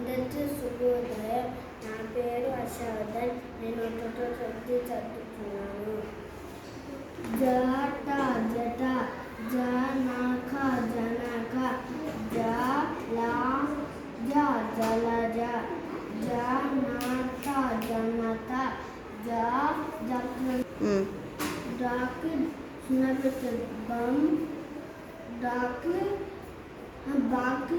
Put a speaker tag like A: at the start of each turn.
A: అందరికీ శుభోదయం. నా పేరు హర్షవర్ధన్. నేను ఒకటో తరగతి చదువుతున్నాను. జట జట జనక జనక జలజ జనత జనత జ. డాకి బం డాకి బాకి